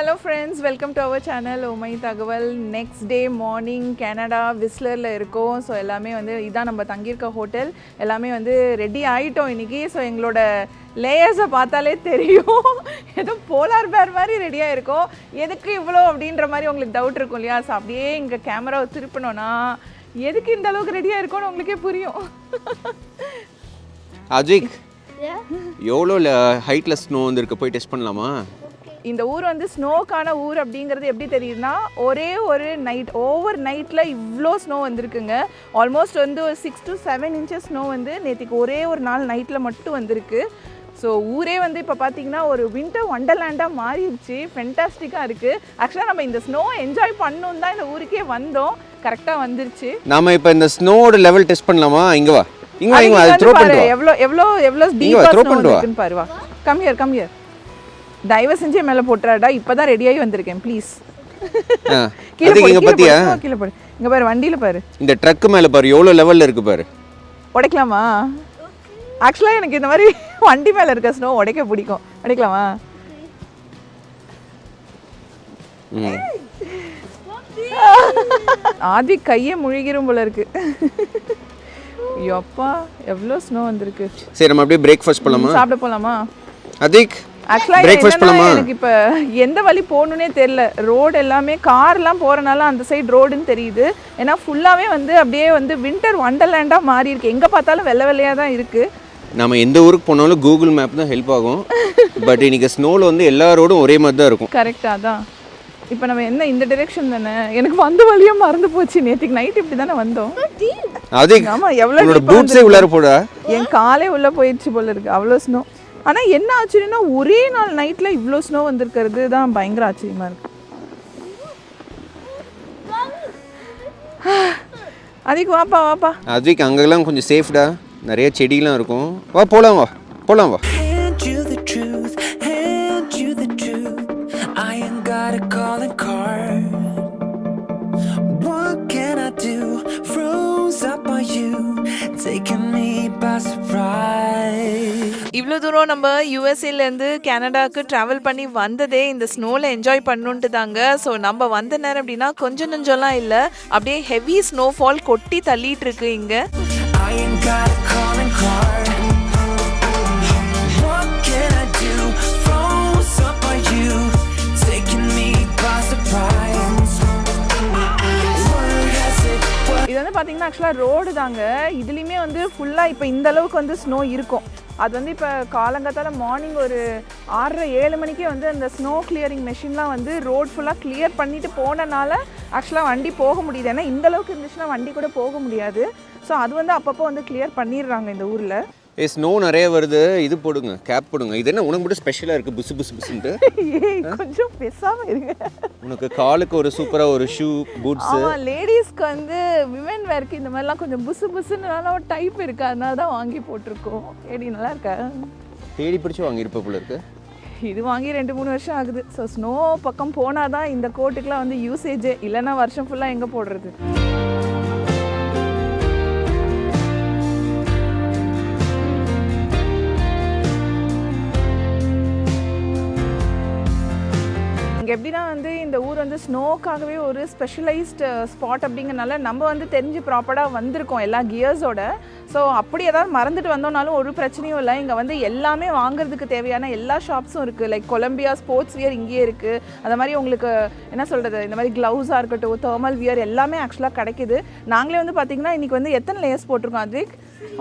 Hello friends welcome to our channel உமை தகவல். Next day morning Canada விஸ்லரில் இருக்கோம். ஸோ எல்லாமே வந்து இதான் நம்ம தங்கியிருக்க ஹோட்டல் எல்லாமே வந்து ரெடி ஆகிட்டோம் இன்றைக்கி ஸோ எங்களோட லேயர்ஸை பார்த்தாலே தெரியும். ஏதோ போலார் பேர் மாதிரி ரெடியாக இருக்கோம் எதுக்கு இவ்வளோ அப்படின்ற மாதிரி உங்களுக்கு டவுட் இருக்கும் இல்லையா? ஸோ அப்படியே இங்கே கேமராவை திருப்பினோன்னா எதுக்கு இந்த அளவுக்கு ரெடியாக இருக்கோன்னு உங்களுக்கே புரியும். அஜிக் எவ்வளோ ஹைட்டில் ஸ்னோ வந்திருக்கு? போய் டெஸ்ட் பண்ணலாமா? இந்த ஊர் வந்து ஸ்னோக்கான ஊர் அப்படிங்கிறது எப்படி தெரியுதுன்னா ஒரே ஒரு நைட் ஓவர் நைட்டில் இவ்வளோ ஸ்னோ வந்திருக்குங்க. ஆல்மோஸ்ட் வந்து ஒரு six to seven inches snow வந்து நேற்றுக்கு ஒரே ஒரு நாள் நைட்டில் மட்டும் வந்திருக்கு. ஸோ ஊரே வந்து இப்போ பார்த்தீங்கன்னா ஒரு வின்டர் வண்டர்லேண்டாக மாறிடுச்சு. ஃபென்டாஸ்டிக்காக இருக்குது ஆக்சுவலாக நம்ம இந்த ஸ்னோ என்ஜாய் பண்ணணும் தான் இந்த ஊருக்கே வந்தோம். கரெக்டாக வந்துருச்சு. நாம இப்போ இந்த ஸ்னோவோட லெவல் டெஸ்ட் பண்ணலாமா? இங்க வா. இங்க வா இங்க த்ரோ எவ்வளோ எவ்வளோ எவ்வளோ இங்க டீப்பா வா, throw ஸ்னோ. இருக்குன்னு பாரு வா. கம் ஹியர் கம் ஹியர் தயவு செஞ்சு என் மேலே போட்டுறாடா இப்பதான் ரெடியாகி வந்திருக்கேன் ப்ளீஸ் கீழே போடு, கீழே பாத்தியா? போடு, கீழே போடு. இங்க பாரு வண்டியில பாரு. இந்த ட்ரக் மேல பாரு எவ்வளோ லெவல்ல இருக்கு பாரு. உடைக்கலாமா? ஆக்சுவலா எனக்கு இந்த மாதிரி வண்டி மேல இருக்க ஸ்னோ உடைக்க பிடிக்கும். உடைக்கலாமா? ம். ஆதி கையே முழுகிரும் போல இருக்கு. எப்பா எவ்வளோ ஸ்னோ வந்திருக்கு. சரி நம்ம அப்படியே பிரேக்ஃபாஸ்ட் பண்ணலாமா சாப்பிட போலாமா? அதிக் ஆக்சுவலாக எனக்கு இப்போ எந்த வழி போகணுன்னே தெரில ரோடு எல்லாமே கார்லாம் போகிறனால அந்த சைடு ரோடுன்னு தெரியுது. ஏன்னா ஃபுல்லாகவே வந்து அப்படியே வந்து வின்டர் வண்டர்லேண்டாக மாறி இருக்கு. எங்கே பார்த்தாலும் வெள்ளை வெள்ளையாக தான் இருக்குது நம்ம எந்த ஊருக்கு போனாலும் கூகுள் மேப் தான் ஹெல்ப் ஆகும். பட் இன்னைக்கு ஸ்னோவில் வந்து எல்லா ரோடும் ஒரே மாதிரி தான் இருக்கும். கரெக்டாக தான். இப்போ நம்ம என்ன இந்த டிரெக்ஷன் தானே? எனக்கு வந்த வழியாக மறந்து போச்சு. நேற்றுக்கு நைட் இப்படி தானே வந்தோம். அதிக் ஆமாம் எவ்வளோ உன்னோட பூட்ஸே உள்ளார போடா. என் காலே உள்ளே போயிடுச்சு போல இருக்கு. அவ்வளோ ஸ்னோ ஆனால் என்ன ஆச்சரியம்னா ஒரே நாள் நைட்டில் இவ்வளோ ஸ்னோ வந்திருக்கிறது தான் பயங்கர ஆச்சரியமாக இருக்கு. அதுக்கு வாப்பா வாப்பா. அதிக் அங்கெல்லாம் கொஞ்சம் சேஃப்டா நிறைய செடிலாம் இருக்கும். வா போலாம் வா. போலாம் வா. What can I do? Froze up by you, இவ்வளோ தூரம் நம்ம யூஎஸ்ஏலேருந்து கனடாவுக்கு ட்ராவல் பண்ணி வந்ததே இந்த ஸ்னோவில் என்ஜாய் பண்ணுன்ட்டு தாங்க ஸோ நம்ம வந்த நேரம் அப்படின்னா கொஞ்சம் நெஞ்சம்லாம் இல்லை. அப்படியே ஹெவி ஸ்னோஃபால் கொட்டி தள்ளிட்டு இருக்கு இங்கே. பார்த்தீங்கன்னா ஆக்சுவலாக ரோடு தாங்க. இதுலேயுமே வந்து ஃபுல்லாக இப்போ இந்த அளவுக்கு வந்து ஸ்னோ இருக்கும். அது வந்து இப்போ காலங்காத்தால் மார்னிங் ஒரு ஆறரை ஏழு மணிக்கே வந்து அந்த ஸ்னோ கிளியரிங் மெஷின்லாம் வந்து ரோட் ஃபுல்லாக கிளியர் பண்ணிவிட்டு போனனால ஆக்சுவலாக வண்டி போக முடியுது. ஏன்னா இந்தளவுக்கு இருந்துச்சுன்னா வண்டி கூட போக முடியாது. ஸோ அது வந்து அப்பப்போ வந்து கிளியர் பண்ணிடுறாங்க இந்த ஊரில். ஏ ஸ்னோ நிறைய வருது. இது போடுங்க கேப் போடுங்க. இது என்ன உனக்கு மட்டும் ஸ்பெஷலாக இருக்குது புசு புசு புசுன்ட்டு? கொஞ்சம் பெருசாக இருங்க. உனக்கு காலுக்கு ஒரு சூப்பராக ஒரு ஷூ பூட்ஸு ஆமாம் லேடிஸ்க்கு வந்து விமன் வேர்க்கு இந்த மாதிரிலாம் கொஞ்சம் புசு புசுன்னு ஒரு டைப் இருக்கு. அதனால தான் வாங்கி போட்டிருக்கோம். ஏடி நல்லா இருக்கா? தேடி பிடிச்சி வாங்கியிருப்ப போல இருக்கு. இது வாங்கி ரெண்டு மூணு வருஷம் ஆகுது. ஸோ ஸ்னோ பக்கம் போனால் தான் இந்த கோட்டுக்கெலாம் வந்து யூசேஜே இல்லைன்னா வருஷம் ஃபுல்லாக எங்கே போடுறது? இங்கே எப்படின்னா வந்து இந்த ஊர் வந்து ஸ்னோக்காகவே ஒரு ஸ்பெஷலைஸ்டு ஸ்பாட் அப்படிங்கிறனால நம்ம வந்து தெரிஞ்சு ப்ராப்பராக வந்திருக்கோம் எல்லா கியர்ஸோட ஸோ அப்படி ஏதாவது மறந்துட்டு வந்தோம்னாலும் ஒரு பிரச்சனையும் இல்லை. இங்கே வந்து எல்லாமே வாங்குறதுக்கு தேவையான எல்லா ஷாப்ஸும் இருக்குது லைக் கொலம்பியா ஸ்போர்ட்ஸ் வியர் இங்கேயே இருக்குது அந்த மாதிரி உங்களுக்கு என்ன சொல்கிறது இந்த மாதிரி க்ளவுஸாக இருக்கட்டும் தேர்மல் வியர் எல்லாமே ஆக்சுவலாக கிடைக்குது. நாங்களே வந்து பார்த்திங்கன்னா இன்றைக்கி வந்து எத்தனை லேயர்ஸ் போட்டிருக்கோம் அதுக்கு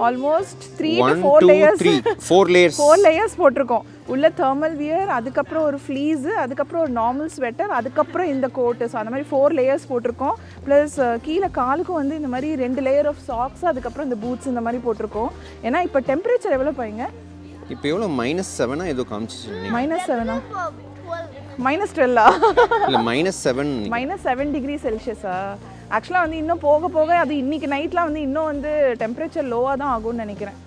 almost three four layers four layers four layers போட்டிருக்கோம். உள்ள தேர்மல் வியர் அதுக்கப்புறம் ஒரு ஃப்ளீஸு அதுக்கப்புறம் ஒரு நார்மல் ஸ்வெட்டர் அதுக்கப்புறம் இந்த கோட்டு ஸோ அந்த மாதிரி ஃபோர் லேயர்ஸ் போட்டிருக்கோம். ப்ளஸ் கீழே காலுக்கும் வந்து இந்த மாதிரி ரெண்டு லேயர் ஆஃப் சாக்ஸ் அதுக்கப்புறம் இந்த பூட்ஸ் இந்த மாதிரி போட்டிருக்கோம். ஏன்னா இப்போ டெம்பரேச்சர் எவ்வளோ பாருங்க? இப்போ எவ்வளோ மைனஸ் செவனா ஏதோ காமிச்சிச்சு மைனஸ் செவனா மைனஸ் டுவெல்லா இல்லை minus seven minus seven degree செல்சியஸா ஆக்சுவலாக வந்து இன்னும் போக போக அது இன்னைக்கு நைட்லாம் வந்து இன்னும் வந்து டெம்பரேச்சர் லோவாக தான் ஆகும்னு நினைக்கிறேன்.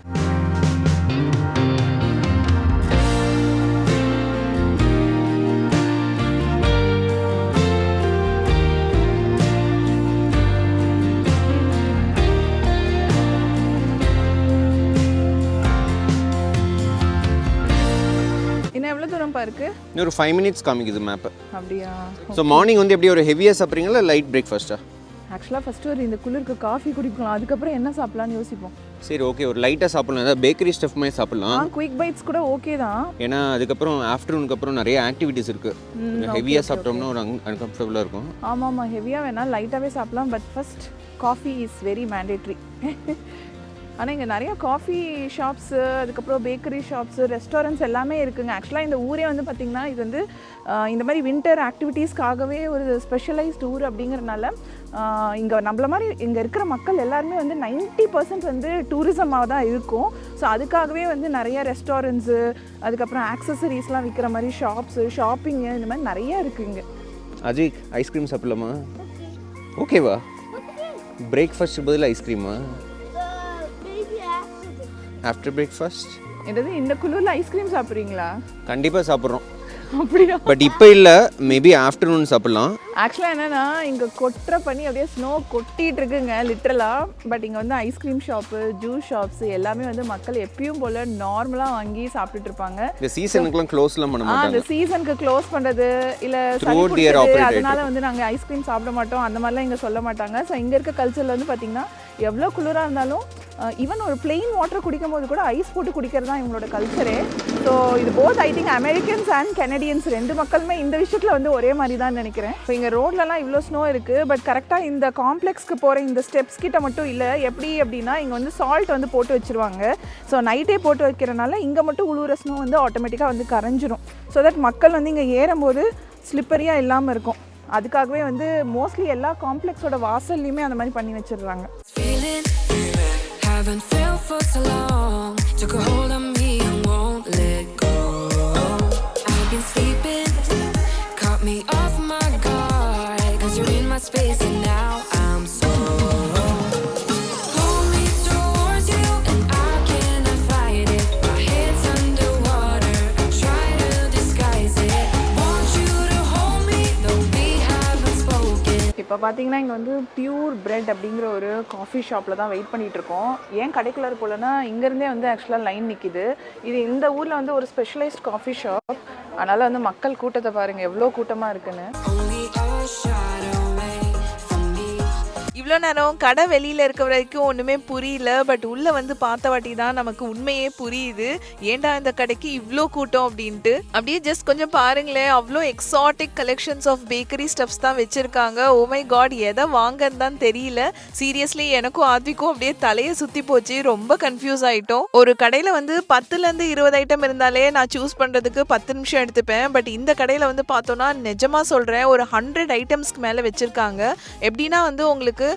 தூரம்ப்பா இருக்கு? இன்னொரு ஃபைவ் மினிட்ஸ் காமிக்குது மேப்பு அப்படியா? ஸோ மார்னிங் வந்து எப்படி ஒரு ஹெவியாக சாப்பிட்றீங்களா லைட் பிரேக்ஃபாஸ்ட்டா ஆக்சுவலாக ஃபஸ்ட்டு ஒரு இந்த குளிருக்கு காஃபி குடிக்கலாம். அதுக்கப்புறம் என்ன சாப்பிடலாம்னு யோசிப்போம். சரி ஓகே ஒரு லைட்டாக சாப்பிட்லாம். ஏதாவது பேக்கரி ஸ்டஃப் மாதிரி சாப்பிட்லாம். குயிக் பைட்ஸ் கூட ஓகே தான். ஏன்னா அதுக்கப்புறம் ஆஃப்டர்நூனுக்கு அப்புறம் நிறைய ஆக்டிவிட்டீஸ் இருக்குது ஹெவியாக சாப்பிட்டோம்னா ஒரு அன் அன்கம்ஃபர்டபுளாக இருக்கும். ஆமாம் ஆமாம் ஹெவியாக வேணால் லைட்டாகவே சாப்பிடலாம். But first coffee is very mandatory ஆனால் இங்கே நிறைய காஃபி ஷாப்ஸு அதுக்கப்புறம் பேக்கரி ஷாப்ஸு ரெஸ்டாரண்ட்ஸ் எல்லாமே இருக்குங்க. ஆக்சுவலாக இந்த ஊரே வந்து பார்த்திங்கன்னா இது வந்து இந்த மாதிரி வின்டர் ஆக்டிவிட்டீஸ்க்காகவே ஒரு ஸ்பெஷலைஸ்ட் ஊர் அப்படிங்கிறனால இங்கே நம்மள மாதிரி இங்கே இருக்கிற மக்கள் எல்லாருமே வந்து 90% பர்சன்ட் வந்து டூரிசமாக தான் இருக்கும். ஸோ அதுக்காகவே வந்து நிறைய ரெஸ்டாரண்ட்ஸு அதுக்கப்புறம் ஆக்சசரிஸ்லாம் விற்கிற மாதிரி ஷாப்ஸு ஷாப்பிங்கு இந்த மாதிரி நிறைய இருக்குது இங்கே. அஜய் ஐஸ்கிரீம் சாப்பிடலாமா? ஓகேவா பிரேக்ஃபாஸ்ட் பதில் ஐஸ்கிரீமா ஆஃப்டர் பிரேக்ஃபாஸ்ட் என்னது இந்த குளிரில் ஐஸ்கிரீம் சாப்பிட்றீங்களா? கண்டிப்பாக சாப்பிட்றோம். அப்படியா? பட் இப்போ இல்லை மேபி ஆஃப்டர்நூன் சாப்பிட்லாம். ஆக்சுவலாக என்னென்னா இங்கே கொட்டுற பண்ணி அப்படியே ஸ்னோ கொட்டிட்டு இருக்குங்க லிட்ரலாக பட் இங்கே வந்து ஐஸ்கிரீம் ஷாப்பு ஜூஸ் ஷாப்ஸ் எல்லாமே வந்து மக்கள் எப்பயும் போல் நார்மலாக வாங்கி சாப்பிட்டுட்டு இருப்பாங்க. இந்த சீசனுக்குலாம் க்ளோஸ்லாம் பண்ண ஆ அந்த மாட்டாங்க. சீசனுக்கு க்ளோஸ் பண்ணுறது இல்லை அதனால வந்து நாங்கள் ஐஸ்கிரீம் சாப்பிட மாட்டோம் அந்த மாதிரிலாம் இங்கே சொல்ல மாட்டாங்க. ஸோ இங்கே இருக்க கல்ச்சரில் வந்து பார்த்திங்கன்னா எவ்வளோ குளிராக இருந்தாலும் ஈவன் ஒரு பிளெயின் வாட்டர் குடிக்கும் போது கூட ஐஸ் போட்டு குடிக்கிறது தான் இவங்களோட கல்ச்சரே ஸோ இது both I think Americans and Canadians ரெண்டு மக்களுமே இந்த விஷயத்தில் வந்து ஒரே மாதிரி தான் நினைக்கிறேன். இப்போ இங்கே ரோட்லலாம் இவ்வளோ ஸ்னோ இருக்குது பட் கரெக்டாக இந்த காம்ப்ளெக்ஸ்க்கு போகிற இந்த ஸ்டெப்ஸ் கிட்ட மட்டும் இல்லை எப்படி அப்படின்னா இங்கே வந்து சால்ட் வந்து போட்டு வச்சிருவாங்க. ஸோ நைட்டே போட்டு வைக்கிறனால இங்கே மட்டும் உழுவுற ஸ்னோ வந்து ஆட்டோமேட்டிக்காக வந்து கரைஞ்சிரும். ஸோ தட் மக்கள் வந்து இங்கே ஏறும்போது ஸ்லிப்பரியாக இல்லாமல் இருக்கும். அதுக்காகவே வந்து மோஸ்ட்லி எல்லா காம்ப்ளெக்ஸோட வாசல்லையுமே அந்த மாதிரி பண்ணி வச்சிடுறாங்க Caught me off my guard, cause you're in my space. இப்போ பார்த்தீங்கன்னா இங்கே வந்து பியூர் பிரெட் அப்படிங்கிற ஒரு காஃபி ஷாப்பில் தான் வெயிட் பண்ணிகிட்ருக்கோம். ஏன் கடைக்குள்ளார போலன்னா இங்கேருந்தே வந்து ஆக்சுவலாக லைன் நிற்கிது இது இந்த ஊரில் வந்து ஒரு ஸ்பெஷலைஸ்ட் காஃபி ஷாப் அதனால் வந்து மக்கள் கூட்டத்தை பாருங்கள் எவ்வளோ கூட்டமாக இருக்குன்னு. இவ்வளோ நேரம் கடை வெளியில் இருக்க வரைக்கும் ஒன்றுமே புரியல. பட் உள்ளே வந்து பார்த்த வாட்டி தான் நமக்கு உண்மையே புரியுது. ஏன்டா இந்த கடைக்கு இவ்வளோ கூட்டம் அப்படின்ட்டு. அப்படியே ஜஸ்ட் கொஞ்சம் பாருங்களேன். அவ்வளோ exotic collections of bakery stuffs தான் வச்சுருக்காங்க. ஓமை oh காட் எதை வாங்கன்னு தான் தெரியல. சீரியஸ்லி எனக்கும் ஆத்விக்கும் அப்படியே தலையை சுற்றி போச்சு. ரொம்ப கன்ஃபியூஸ் ஆகிட்டோம் ஒரு கடையில் வந்து பத்துலேருந்து இருபது ஐட்டம் இருந்தாலே நான் சூஸ் பண்ணுறதுக்கு பத்து நிமிஷம் எடுத்துப்பேன். பட் இந்த கடையில் வந்து பார்த்தோன்னா நிஜமாக சொல்கிறேன் ஒரு ஹண்ட்ரட் ஐட்டம்ஸ்க்கு மேலே வச்சுருக்காங்க. எப்படின்னா வந்து உங்களுக்கு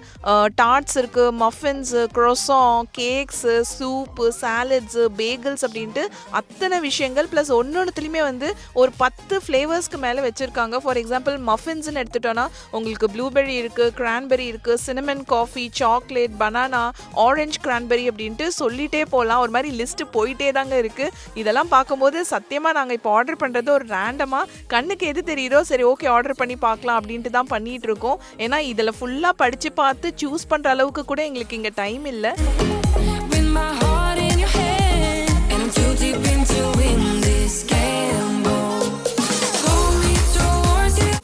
டார்ட்ஸ் இருக்குது muffins croissant cakes soup salads bagels அப்படின்ட்டு அத்தனை விஷயங்கள் ப்ளஸ் ஒன்னொன்றுத்துலேயுமே வந்து ஒரு பத்து ஃப்ளேவர்ஸ்க்கு மேலே வச்சுருக்காங்க. ஃபார் எக்ஸாம்பிள் மஃபின்ஸ்னு எடுத்துட்டோன்னா உங்களுக்கு ப்ளூபெர்ரி இருக்குது கிரான்பெரி இருக்குது cinnamon coffee chocolate banana orange cranberry அப்படின்ட்டு சொல்லிட்டே போகலாம் ஒரு மாதிரி லிஸ்ட்டு போயிட்டே தாங்க இருக்குது இதெல்லாம் பார்க்கும்போது சத்தியமாக நாங்கள் இப்போ ஆர்டர் பண்ணுறது ஒரு ரேண்டமாக கண்ணுக்கு எது தெரியுதோ சரி ஓகே ஆர்டர் பண்ணி பார்க்கலாம் அப்படின்ட்டு தான் பண்ணிகிட்ருக்கோம் இருக்கோம். ஏன்னா இதில் ஃபுல்லாக படித்து பார்த்து சூஸ் பண்ணுற அளவுக்கு கூட எங்களுக்கு இங்கே டைம் இல்லை.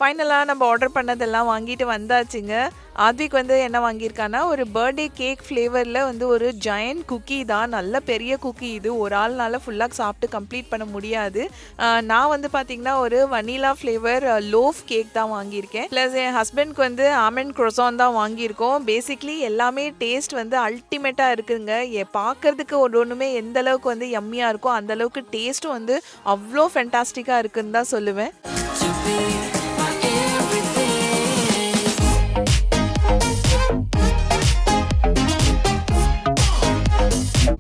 ஃபைனலாக நம்ம ஆர்டர் பண்ணதெல்லாம் வாங்கிட்டு வந்தாச்சுங்க. ஆத்விக் வந்து என்ன வாங்கியிருக்கான்னா ஒரு பர்த்டே கேக் ஃப்ளேவரில் வந்து ஒரு ஜெயண்ட் குக்கி தான். நல்ல பெரிய குக்கி இது. ஒரு ஆள்னால ஃபுல்லாக சாப்பிட்டு கம்ப்ளீட் பண்ண முடியாது. நான் வந்து பார்த்தீங்கன்னா ஒரு வனிலா ஃப்ளேவர் லோஃப் கேக் தான் வாங்கியிருக்கேன். ப்ளஸ் என் ஹஸ்பண்ட்க்கு வந்து ஆமண்ட் குரோசான் தான் வாங்கியிருக்கோம். பேசிக்லி எல்லாமே டேஸ்ட் வந்து அல்டிமேட்டாக இருக்குங்க. ஏ பார்க்கறதுக்கு ஒரு ஒன்றுமே எந்த அளவுக்கு வந்து எம்மியாக இருக்கோ அந்த அளவுக்கு டேஸ்ட்டும் வந்து அவ்வளோ ஃபென்டாஸ்டிக்காக இருக்குன்னு தான் சொல்லுவேன்.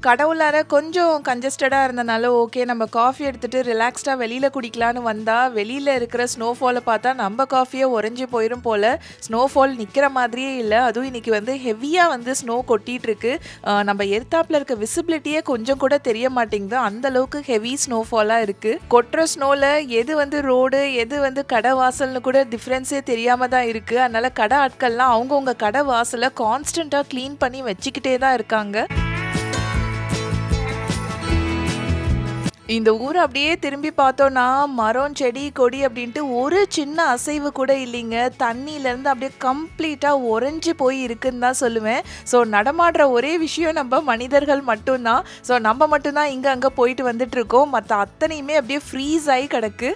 கடவுளார கொஞ்சம் கன்ஜஸ்டடாக இருந்தனால ஓகே நம்ம காஃபி எடுத்துட்டு ரிலாக்ஸ்டாக வெளியில் குடிக்கலான்னு வந்தால் வெளியில் இருக்கிற ஸ்னோஃபாலை பார்த்தா நம்ம காஃபியே உறைஞ்சி போயிடும் போல். ஸ்னோஃபால் நிற்கிற மாதிரியே இல்லை. அதுவும் இன்றைக்கி வந்து ஹெவியாக வந்து ஸ்னோ கொட்டிகிட்ருக்கு நம்ம எர்த்தாப்பில் இருக்க விசிபிலிட்டியே கொஞ்சம் கூட தெரிய மாட்டேங்குது. அந்தளவுக்கு ஹெவி ஸ்னோஃபாலாக இருக்குது கொட்டுற ஸ்னோவில் எது வந்து ரோடு எது வந்து கடை வாசல்னு கூட டிஃப்ரென்ஸே தெரியாமல் தான் இருக்குது அதனால் கடை ஆட்கள்லாம் அவங்கவுங்க கடை வாசலை கான்ஸ்டண்ட்டாக க்ளீன் பண்ணி வச்சுக்கிட்டே தான் இருக்காங்க. இந்த ஊர் அப்படியே திரும்பி பார்த்தோன்னா மரம் செடி கொடி அப்படின்ட்டு ஒரு சின்ன அசைவு கூட இல்லைங்க. தண்ணியிலேருந்து அப்படியே கம்ப்ளீட்டாக உறைஞ்சி போய் இருக்குன்னு தான் சொல்லுவேன். ஸோ நடமாடுற ஒரே விஷயம் நம்ம மனிதர்கள் மட்டும்தான். ஸோ நம்ம மட்டும்தான் இங்கே அங்கே போயிட்டு வந்துட்டு இருக்கோம். மற்ற அத்தனையுமே அப்படியே ஃப்ரீஸ் ஆகி கிடக்கு.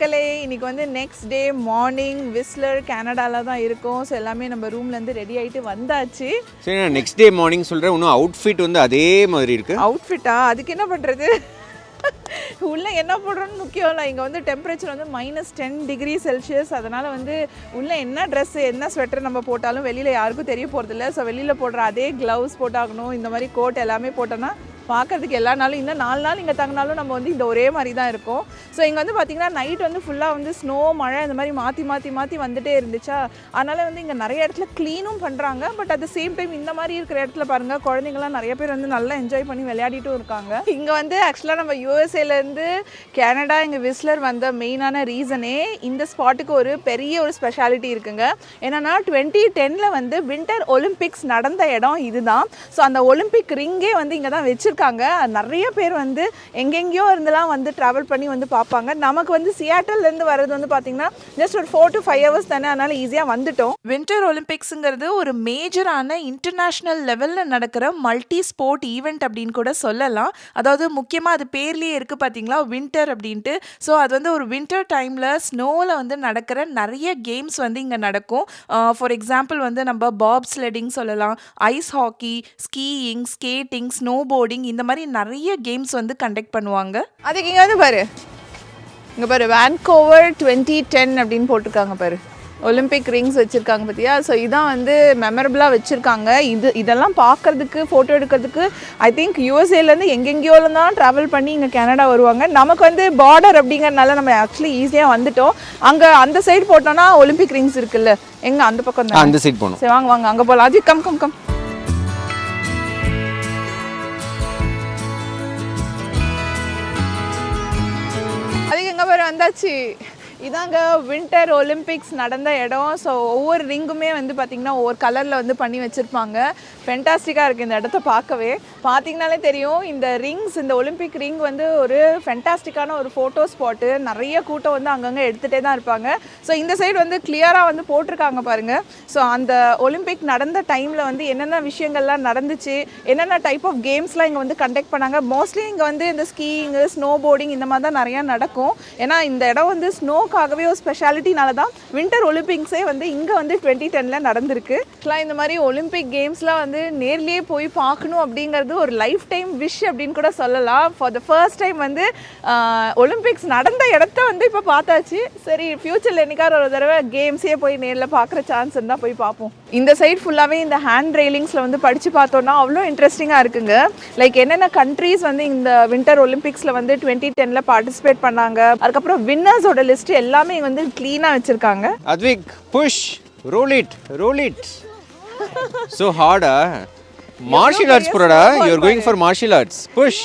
மக்களே இன்னைக்கு வந்து நெக்ஸ்ட் டே மார்னிங் விஸ்லர் கனடால தான் இருக்கோம். ஸோ எல்லாமே நம்ம ரூம்லேருந்து ரெடி ஆகிட்டு வந்தாச்சு. சரி நான் நெக்ஸ்ட் டே மார்னிங் சொல்கிறேன் இன்னும் அவுட்ஃபிட் வந்து அதே மாதிரி இருக்குது அவுட்ஃபிட்டா அதுக்கு என்ன பண்ணுறது உள்ள என்ன போடுறோன்னு முக்கியம் இல்லை. இங்கே வந்து டெம்பரேச்சர் வந்து மைனஸ் டென் டிகிரி செல்சியஸ் அதனால் வந்து உள்ள என்ன ட்ரெஸ் என்ன ஸ்வெட்டர் நம்ம போட்டாலும் வெளியில் யாருக்கும் தெரிய போகிறதில்ல ஸோ வெளியில் போடுற அதே க்ளவுஸ் போட்டாகணும். இந்த மாதிரி கோட் எல்லாமே போட்டோன்னா பார்க்கறதுக்கு எல்லா நாளும் இன்னும் நாலு நாள் இங்கே தங்கினாலும் நம்ம வந்து இந்த ஒரே மாதிரி தான் இருக்கும். ஸோ இங்கே வந்து பார்த்திங்கன்னா நைட் வந்து ஃபுல்லாக வந்து ஸ்னோ மழை இந்த மாதிரி மாற்றி மாற்றி மாற்றி வந்துட்டே இருந்துச்சா? அதனால் வந்து இங்கே நிறைய இடத்துல க்ளீனும் பண்ணுறாங்க but at the same time இந்த மாதிரி இருக்கிற இடத்துல பாருங்கள் குழந்தைங்களாம் நிறைய பேர் வந்து நல்லா என்ஜாய் பண்ணி விளையாடிட்டும் இருக்காங்க. இங்கே வந்து ஆக்சுவலாக நம்ம யூஎஸ்ஏலேருந்து கனடா இங்கே விஸ்லர் வந்த மெயினான ரீசனே இந்த ஸ்பாட்டுக்கு ஒரு பெரிய ஒரு ஸ்பெஷாலிட்டி இருக்குங்க. என்னென்னா டுவெண்ட்டி டெனில் வந்து வின்டர் ஒலிம்பிக்ஸ் நடந்த இடம் இதுதான். ஸோ அந்த ஒலிம்பிக் ரிங்கே வந்து இங்கே தான் வச்சுருக்காங்க இருக்காங்க. நிறைய பேர் வந்து எங்கெங்கேயோ இருந்தெல்லாம் வந்து ட்ராவல் பண்ணி வந்து பார்ப்பாங்க. நமக்கு வந்து சியாட்டல்லேருந்து வர்றது வந்து பார்த்திங்கன்னா ஜஸ்ட் ஒரு ஃபோர் டு ஃபைவ் ஹவர்ஸ் தானே அதனால் ஈஸியாக வந்துட்டோம். வின்டர் ஒலிம்பிக்ஸுங்கிறது ஒரு மேஜரான இன்டர்நேஷ்னல் லெவலில் நடக்கிற மல்டி ஸ்போர்ட் ஈவெண்ட் அப்படின்னு கூட சொல்லலாம். அதாவது முக்கியமாக அது பேர்லேயே இருக்குது பார்த்தீங்களா வின்டர் அப்படின்ட்டு. ஸோ அது வந்து ஒரு வின்டர் டைமில் ஸ்னோவில் வந்து நடக்கிற நிறைய கேம்ஸ் வந்து இங்கே நடக்கும். ஃபார் எக்ஸாம்பிள் வந்து நம்ம பாப் ஸ்லெடிங் சொல்லலாம் ice hockey skiing skating snowboarding இந்த மாதிரி நிறைய கேம்ஸ் வந்து கண்டக்ட் பண்ணுவாங்க. அதுக்கு இங்கே வந்து பாரு. இங்கே பாரு வேன்கோவர் டுவெண்ட்டி டென் அப்படின்னு போட்டிருக்காங்க பாரு. ஒலிம்பிக் ரிங்ஸ் வச்சுருக்காங்க பார்த்தியா ஸோ இதான் வந்து மெமரபிளாக வச்சுருக்காங்க. இது இதெல்லாம் பார்க்கறதுக்கு ஃபோட்டோ எடுக்கிறதுக்கு ஐ திங்க் யூஎஸ்ஏலேருந்து எங்கெங்கேயோலாம் தான் ட்ராவல் பண்ணி இங்கே கனடா வருவாங்க. நமக்கு வந்து பார்டர் அப்படிங்கறனால நம்ம ஆக்சுவலி ஈஸியாக வந்துட்டோம். அங்கே அந்த சைடு போட்டோன்னா ஒலிம்பிக் ரிங்ஸ் இருக்குல்ல. எங்கே அந்த பக்கம் தான்? அந்த சைட் போகணும். சரி வாங்க வாங்க. அங்கே போகலாம் அது கம் கம் கம் வந்தாச்சு. இதாங்க வின்டர் ஒலிம்பிக்ஸ் நடந்த இடம். ஸோ ஒவ்வொரு ரிங்குமே வந்து பார்த்திங்கன்னா ஒவ்வொரு கலரில் வந்து பண்ணி வச்சுருப்பாங்க. ஃபென்டாஸ்டிக்காக இருக்குது இந்த இடத்த பார்க்கவே. பார்த்தீங்கனாலே தெரியும் இந்த ரிங்ஸ் இந்த ஒலிம்பிக் ரிங் வந்து ஒரு ஃபென்டாஸ்டிக்கான ஒரு ஃபோட்டோ ஸ்பாட்டு நிறைய கூட்டம் வந்து அங்கங்கே எடுத்துகிட்டே தான் இருப்பாங்க. ஸோ இந்த சைடு வந்து கிளியராக வந்து போட்டிருக்காங்க பாருங்கள் ஸோ அந்த ஒலிம்பிக் நடந்த டைமில் வந்து என்னென்ன விஷயங்கள்லாம் நடந்துச்சு என்னென்ன டைப் ஆஃப் கேம்ஸ்லாம் இங்கே வந்து கண்டக்ட் பண்ணாங்க. மோஸ்ட்லி இங்கே வந்து இந்த ஸ்கீயிங்கு ஸ்னோ போர்டிங் இந்த மாதிரி தான் நிறையா நடக்கும். ஏன்னா இந்த இடம் வந்து ஸ்னோ ஸ்னோக்காகவே ஒரு ஸ்பெஷாலிட்டினால தான் வின்டர் ஒலிம்பிக்ஸே வந்து இங்கே வந்து டுவெண்ட்டி டெனில் நடந்திருக்கு. ஆக்சுவலாக இந்த மாதிரி ஒலிம்பிக் கேம்ஸ்லாம் வந்து நேர்லேயே போய் பார்க்கணும் அப்படிங்கிறது ஒரு லைஃப் டைம் விஷ் அப்படின்னு கூட சொல்லலாம். ஃபார் த ஃபர்ஸ்ட் டைம் வந்து ஒலிம்பிக்ஸ் நடந்த இடத்த வந்து இப்போ பார்த்தாச்சு. சரி ஃப்யூச்சரில் என்னைக்காவது ஒரு தடவை கேம்ஸே போய் நேரில் பார்க்குற சான்ஸ் இருந்தால் போய் பார்ப்போம். இந்த சைட் ஃபுல்லாகவே இந்த ஹேண்ட் ரெயிலிங்ஸில் வந்து படித்து பார்த்தோன்னா அவ்வளோ இன்ட்ரெஸ்டிங்காக இருக்குங்க. லைக் என்னென்ன கண்ட்ரீஸ் வந்து இந்த வின்டர் ஒலிம்பிக்ஸில் வந்து டுவெண்ட்டி டெனில் பார்ட்டிசிபேட் பண்ணாங்க. அதுக்கப்புறம் வின்னர்ஸோட லிஸ்ட் எல்லாமே வந்து க்ளீனாக வச்சுருக்காங்க. Advik push roll it roll it so ஹார்டா martial arts போறடா you are going for martial arts push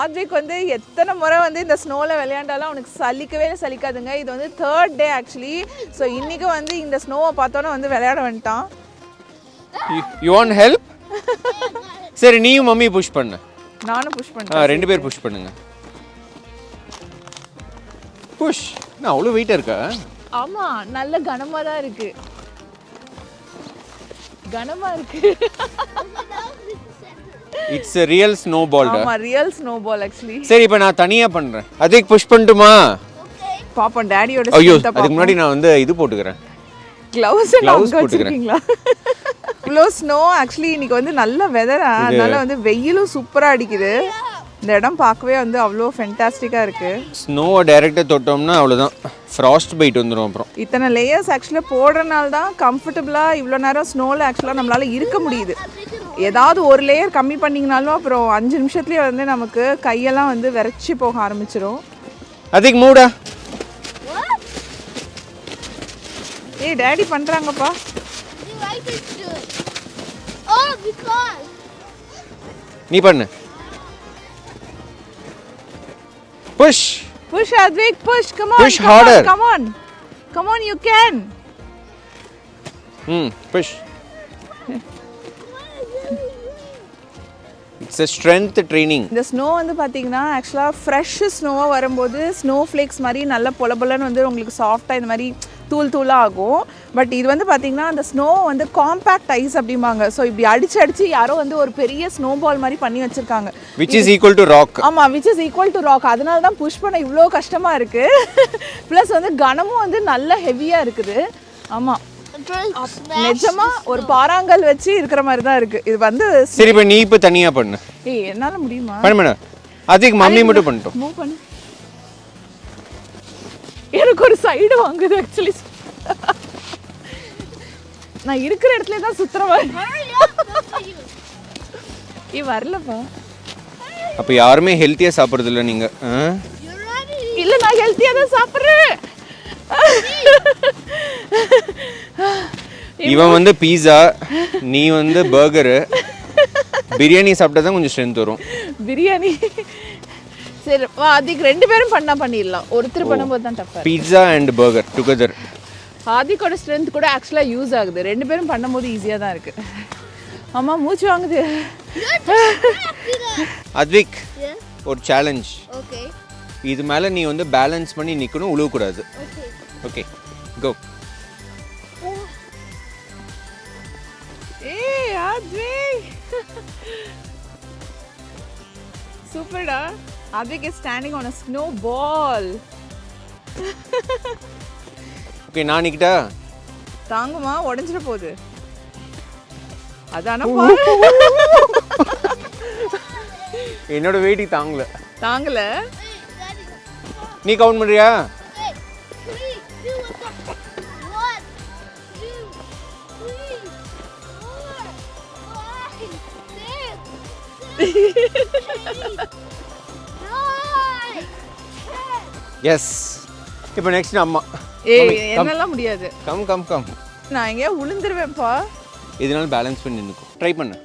Advik வந்து எத்தனை முறை வந்து இந்த ஸ்னோவில் விளையாண்டாலும் அவனுக்கு சலிக்கவே சலிக்காதுங்க. இது வந்து தேர்ட் டே ஆக்சுவலி ஸோ இன்றைக்கி வந்து இந்த ஸ்னோவை பார்த்தோன்னே வந்து விளையாட வந்துட்டான். யூ வாண்ட் ஹெல்ப் சரி நீயும் மம்மி புஷ் பண்ணு. நானும் புஷ் ஆ பண்ணிட்டேன். ரெண்டு பேர் புஷ் பண்ணுங்க. புஷ். நான் அவ்வளோ வெயிட்டாக இருக்கா? ஆமாம் நல்ல கனமாக தான் இருக்கு. கனமாக இருக்கு. இட்ஸ் a ரியல் ஸ்னோ பால்டா ஆமாம் ரியல் ஸ்னோ பால் ஆக்சுவலி சரி இப்போ நான் தனியாக பண்ணுறேன் அதுக்கு புஷ் பண்ணட்டுமா? பாப்போம் டேடியோட ஐயோ அதுக்கு முன்னாடி நான் வந்து இது போட்டுக்கிறேன். க்ளவுஸ் எல்லாம் போட்டுக்கிறேன். இவ்வளோ ஸ்னோ ஆக்சுவலி இன்னைக்கு வந்து நல்ல வெதரா அதனால வந்து வெயிலும் சூப்பராக அடிக்குது. இந்த இடம் பார்க்கவே வந்து அவ்வளோ ஃபென்டாஸ்டிக்காக இருக்குது ஸ்னோவை டைரெக்டாக தொட்டோம்னா அவ்வளோதான் ஃப்ராஸ்ட் பைட் வந்துடும் அப்புறம். இத்தனை லேயர்ஸ் ஆக்சுவலாக போடுறனால தான் கம்ஃபர்டபுளாக இவ்வளோ நேரம் ஸ்னோவில் ஆக்சுவலாக நம்மளால இருக்க முடியுது. ஏதாவது ஒரு லேயர் கம்மி பண்ணிங்கனாலும் அப்புறம் அஞ்சு நிமிஷத்துலேயே வந்து நமக்கு கையெல்லாம் வந்து விரைச்சி போக ஆரம்பிச்சிரும். அதுக்கு மூடா. ஏய் டேடி பண்ணுறாங்கப்பா? Oh. நீ பண்ணு. Push Push, Advik, push. Come on. Push come harder. On, come on. Come on, you can. Hmm push it's a strength training இந்த ஸ்னோ வந்து பார்த்தீங்கன்னா ஆக்சுவலாக ஃப்ரெஷ் ஸ்னோவாக வரும்போது ஸ்னோ ஃப்ளேக்ஸ் மாதிரி நல்ல பொல பொலன்னு வந்து உங்களுக்கு சாஃப்டாக இந்த மாதிரி தூள் தூளாக ஆகும். பட் இது வந்து பார்த்தீங்கன்னா அந்த ஸ்னோ வந்து காம்பேக்ட் ஐஸ் அப்படிம்பாங்க. ஸோ இப்படி அடிச்சு அடிச்சு யாரோ வந்து ஒரு பெரிய ஸ்னோ பால் மாதிரி பண்ணி வச்சிருக்காங்க. Which is equal to rock ஆமாம் which is equal to rock அதனால தான் புஷ் பண்ண இவ்வளோ கஷ்டமாக இருக்குது ப்ளஸ் வந்து கனமும் வந்து நல்ல ஹெவியாக இருக்குது. ஆமாம். நிஜமா ஒரு பாறாங்கல் வச்சு இருக்கிற மாதிரி தான் இருக்குது இது வந்து சரி இப்போ நீ இப்போ தனியா பண்ணு. ஏய் என்னால் முடியுமா? பண்ணு பண்ணு. அதுக்கு மம்மி மட்டும் பண்ணிட்டோம். மூவ் பண்ணு. எனக்கு ஒரு சைடு வாங்குது ஆக்சுவலி நான் இருக்கிற இடத்துல தான் சுத்துற மாதிரி Hurry up, go for you. ஏ வரலப்பா. அப்போ யாருமே ஹெல்த்தியாக சாப்பிட்றது இல்லை ready. இல்ல நான் ஹெல்த்தியா தான் சாப்பிடுறேன். இவன் வந்து பீஸா நீ வந்து பர்கரு பிரியாணி சாப்பிட்டா தான் கொஞ்சம் ஸ்ட்ரென்த் வரும். பிரியாணி. சரி வா அதுக்கு ரெண்டு பேரும் பண்ணா பண்ணிடலாம். ஒருத்தர் பண்ணும்போது தான் டஃபா பீட்சா அண்ட் பர்கர் டுகெதர் ஆதிக்கோட ஸ்ட்ரென்த் கூட ஆக்சுவலாக யூஸ் ஆகுது. ரெண்டு பேரும் பண்ணும்போது ஈஸியாக தான் இருக்கு. ஆமா மூச்சு வாங்குது. அத்விக். ஒரு சேலஞ்ச் Okay. இது மேலே நீ வந்து பேலன்ஸ் பண்ணி நிற்கணும் உழுவக்கூடாது. Okay. ஓகே கோ ஏய் ஆத்வி சூப்பர்டா. Is standing on a snow ball okay நான் நிக்கிட்டா? தாங்குமா? உடைஞ்சிட போகுது. அதான பாரு. என்னோட வெயிட்டி தாங்கல. தாங்கல? நீ கவுண்ட் பண்ணுறியா three, எஸ் இப்போ நெக்ஸ்ட் அம்மா ஏய் என்னெல்லாம் முடியாது. கம் கம் கம் நான் எங்கேயா உளுந்துருவேன்ப்பா. இதனால பேலன்ஸ் பண்ணி நிற்கும் ட்ரை பண்ணு.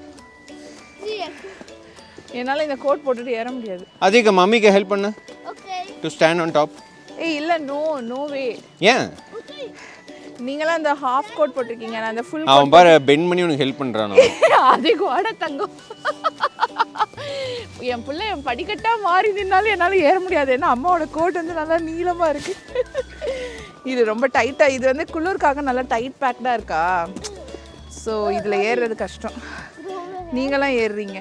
என்னால் இந்த கோட் போட்டுட்டு ஏற முடியாது. அதுக்கு மம்மிக்கு ஹெல்ப் பண்ணு. டு ஸ்டாண்ட் ஆன் டாப் ஏய் இல்லை நோ நோ வே ஏன்? நீங்களாம் இந்த ஹாஃப் கோட் போட்டிருக்கீங்க. நான் அந்த ஃபுல் அவன் பாரு பெண்ட் பண்ணி உனக்கு ஹெல்ப் பண்ணுறான் அதே கூட தங்கம். என் பிள்ளை என் படிக்கட்டாக மாறி நின்னாலும் என்னால் ஏற முடியாது. ஏன்னா அம்மாவோட கோட் வந்து நல்லா நீளமாக இருக்குது இது ரொம்ப டைட்டாக இது வந்து குளிர்காக நல்லா டைட் பேக்டாக இருக்கா? ஸோ இதில் ஏறுறது கஷ்டம். நீங்களாம் ஏறுறீங்க.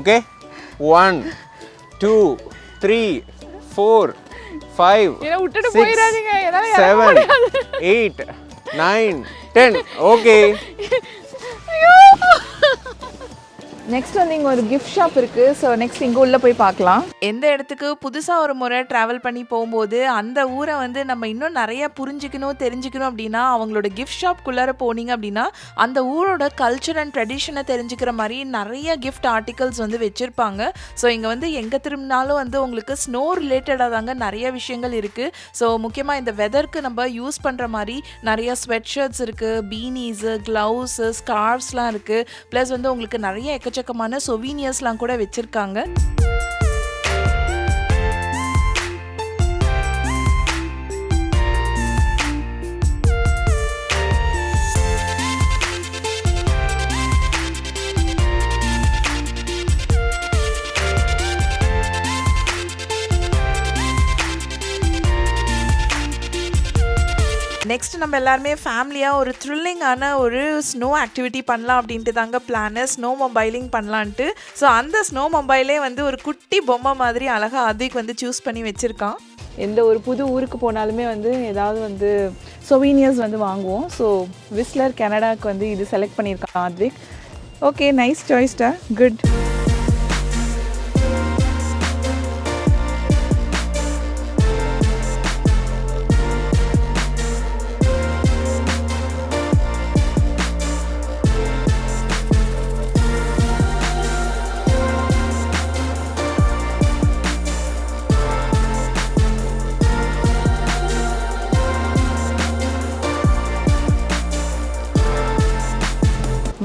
Okay one two three four five இறங்க seven. Eight nine ten okay next வந்து இங்கே ஒரு கிஃப்ட் ஷாப் இருக்குது ஸோ நெக்ஸ்ட் இங்கே உள்ளே போய் பார்க்கலாம். எந்த இடத்துக்கு புதுசாக ஒரு முறை ட்ராவல் பண்ணி போகும்போது அந்த ஊரை வந்து நம்ம இன்னும் நிறைய புரிஞ்சுக்கணும் தெரிஞ்சுக்கணும் அப்படின்னா அவங்களோட கிஃப்ட் ஷாப்குள்ளார போனீங்க அப்படின்னா அந்த ஊரோட கல்ச்சர் அண்ட் ட்ரெடிஷனை தெரிஞ்சுக்கிற மாதிரி நிறைய கிஃப்ட் ஆர்டிகல்ஸ் வந்து வச்சுருப்பாங்க. ஸோ இங்கே வந்து எங்கே திரும்பினாலும் வந்து உங்களுக்கு ஸ்னோ ரிலேட்டடாக தாங்க நிறைய விஷயங்கள் இருக்குது ஸோ முக்கியமாக இந்த வெதருக்கு நம்ம யூஸ் பண்ணுற மாதிரி நிறைய ஸ்வெட் ஷர்ட்ஸ் இருக்குது பீனிஸு க்ளவுஸு ஸ்கார்ஃப்ஸ்லாம் இருக்குது ப்ளஸ் வந்து உங்களுக்கு நிறைய எக்கச்சக்கமான சொவீனியர்ஸ்லாம் கூட வச்சுருக்காங்க. நெக்ஸ்ட் நம்ம எல்லாருமே ஃபேமிலியாக ஒரு த்ரில்லிங்கான ஒரு ஸ்னோ ஆக்டிவிட்டி பண்ணலாம் அப்படின்ட்டு தாங்க பிளானு ஸ்னோ மொபைலிங் பண்ணலான்ட்டு. ஸோ அந்த ஸ்னோ மொபைலே வந்து ஒரு குட்டி பொம்மை மாதிரி அழகாக அதுக்கு வந்து சூஸ் பண்ணி வச்சுருக்கான். எந்த ஒரு புது ஊருக்கு போனாலுமே வந்து ஏதாவது வந்து சொவீனியர்ஸ் வந்து வாங்குவோம். ஸோ விஸ்லர் கனடாவுக்கு வந்து இது செலக்ட் பண்ணியிருக்கான் ஆத்விக் ஓகே நைஸ் சாய்ஸ்டா குட்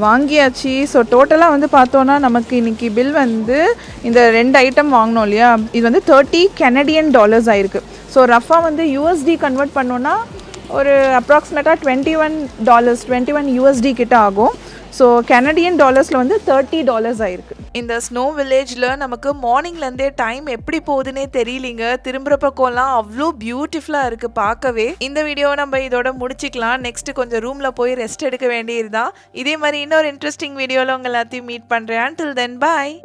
வாங்கியாச்சு. ஸோ டோட்டலாக வந்து பார்த்தோன்னா நமக்கு இன்றைக்கி பில் வந்து இந்த ரெண்டு ஐட்டம் வாங்கினோம் இல்லையா? இது வந்து தேர்ட்டி கெனடியன் டாலர்ஸ் ஆயிருக்கு. ஸோ ரஃபாக வந்து யூஎஸ்டி கன்வெர்ட் பண்ணோன்னா ஒரு அப்ராக்சிமேட்டாக twenty one dollars twenty one USD கிட்ட ஆகும். ஸோ கெனடியன் டாலர்ஸில் வந்து தேர்ட்டி டாலர்ஸ் ஆயிருக்கு. இந்த ஸ்னோ வில்லேஜில் நமக்கு மார்னிங்லேருந்தே டைம் எப்படி போகுதுன்னே தெரியலிங்க. திரும்புகிற பக்கம்லாம் அவ்வளோ பியூட்டிஃபுல்லாக இருக்குது பார்க்கவே. இந்த வீடியோவை நம்ம இதோட முடிச்சிக்கலாம். நெக்ஸ்ட் கொஞ்சம் ரூமில் போய் ரெஸ்ட் எடுக்க வேண்டியது தான் இதே மாதிரி இன்னொரு இன்ட்ரெஸ்டிங் வீடியோவில் உங்கள் எல்லாத்தையும் மீட் பண்ணுறேன் டில் தென் பாய்